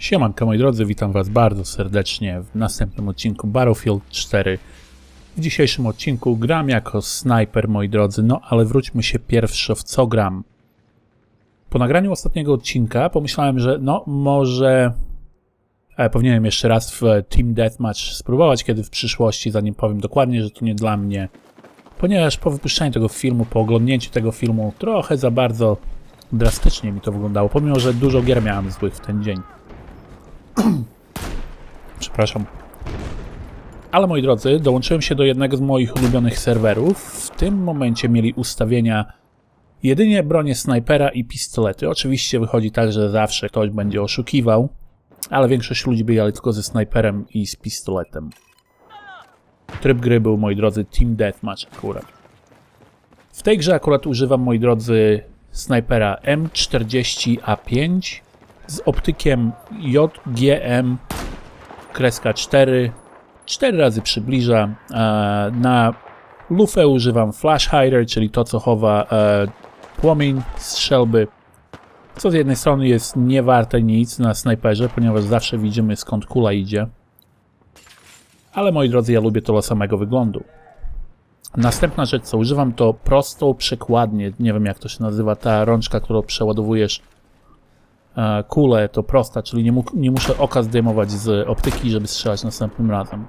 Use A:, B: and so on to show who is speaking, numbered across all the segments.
A: Siemanko moi drodzy, witam was bardzo serdecznie w następnym odcinku Battlefield 4. W dzisiejszym odcinku gram jako snajper moi drodzy, no ale wróćmy się pierwszo w co gram. Po nagraniu ostatniego odcinka pomyślałem, że no może e, powinienem jeszcze raz w Team Deathmatch spróbować kiedy w przyszłości, zanim powiem dokładnie, że to nie dla mnie. Ponieważ po wypuszczeniu tego filmu, po oglądnięciu tego filmu trochę za bardzo drastycznie mi to wyglądało, pomimo że dużo gier miałem złych w ten dzień. Przepraszam. Ale moi drodzy, dołączyłem się do jednego z moich ulubionych serwerów. W tym momencie mieli ustawienia jedynie bronie snajpera i pistolety. Oczywiście wychodzi tak, że zawsze ktoś będzie oszukiwał, ale większość ludzi biegali tylko ze snajperem i z pistoletem. Tryb gry był, moi drodzy, Team Deathmatch akurat. W tej grze akurat używam, moi drodzy, snajpera M40A5 z optykiem JGM kreska 4 4 razy przybliża. E, Na lufę używam flash hider, czyli to co chowa e, płomień strzelby. Co z jednej strony jest nie warte nic na snajperze, ponieważ zawsze widzimy skąd kula idzie. Ale moi drodzy, ja lubię to dla samego wyglądu. Następna rzecz, co używam, to prostą przekładnię. Nie wiem, jak to się nazywa, ta rączka, którą przeładowujesz e, kulę, to prosta, czyli nie, mu, nie muszę oka zdejmować z optyki, żeby strzelać następnym razem.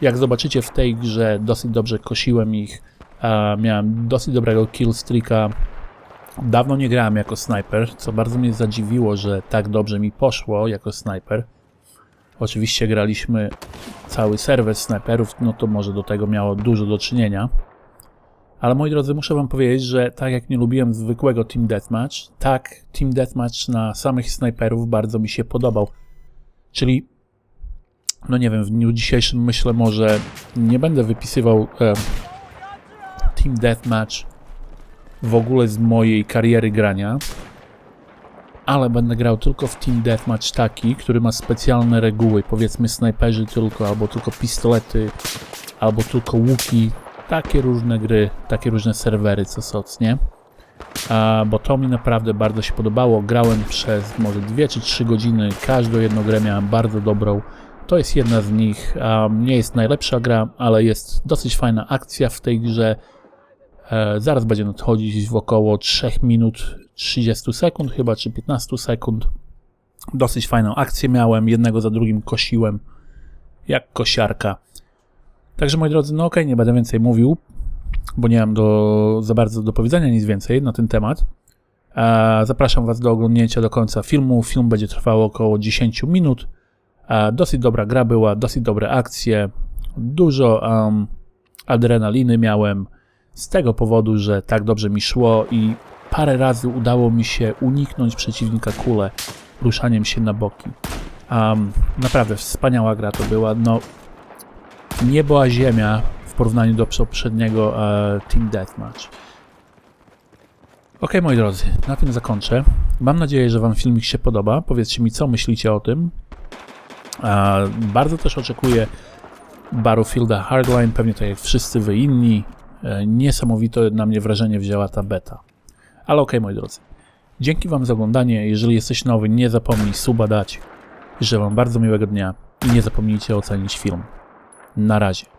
A: Jak zobaczycie w tej grze, dosyć dobrze kosiłem ich. E, miałem dosyć dobrego killstreaka. Dawno nie grałem jako snajper, co bardzo mnie zadziwiło, że tak dobrze mi poszło jako snajper. Oczywiście graliśmy cały serwer snajperów, no to może do tego miało dużo do czynienia. Ale moi drodzy, muszę wam powiedzieć, że tak jak nie lubiłem zwykłego Team Deathmatch, tak Team Deathmatch na samych snajperów bardzo mi się podobał. Czyli, no nie wiem, w dniu dzisiejszym myślę może nie będę wypisywał e, Team Deathmatch w ogóle z mojej kariery grania, ale będę grał tylko w Team Deathmatch taki, który ma specjalne reguły, powiedzmy snajperzy tylko, albo tylko pistolety, albo tylko łuki, takie różne gry, takie różne serwery co soc, nie? A, bo to mi naprawdę bardzo się podobało. Grałem przez może 2 czy 3 godziny, każdą jedną grę miałem bardzo dobrą. To jest jedna z nich. Nie jest najlepsza gra, ale jest dosyć fajna akcja w tej grze. E, zaraz będzie nadchodzić w około 3 minut 30 sekund chyba, czy 15 sekund. Dosyć fajną akcję miałem, jednego za drugim kosiłem, jak kosiarka. Także moi drodzy, no okej, nie będę więcej mówił, bo nie mam do, za bardzo do powiedzenia nic więcej na ten temat. E, zapraszam Was do oglądnięcia do końca filmu. Film będzie trwał około 10 minut. E, dosyć dobra gra była, dosyć dobre akcje, dużo um, adrenaliny miałem z tego powodu, że tak dobrze mi szło i parę razy udało mi się uniknąć przeciwnika kule ruszaniem się na boki. Um, naprawdę wspaniała gra to była. No, niebo a ziemia w porównaniu do poprzedniego e, Team Deathmatch. Ok, moi drodzy, na tym zakończę. Mam nadzieję, że Wam filmik się podoba. Powiedzcie mi, co myślicie o tym. E, bardzo też oczekuję Battlefielda Hardline, pewnie tak jak wszyscy Wy inni. E, niesamowite na mnie wrażenie wzięła ta beta. Ale ok, moi drodzy. Dzięki Wam za oglądanie. Jeżeli jesteś nowy, nie zapomnij suba dać. Życzę Wam bardzo miłego dnia i nie zapomnijcie ocenić film. Na razie.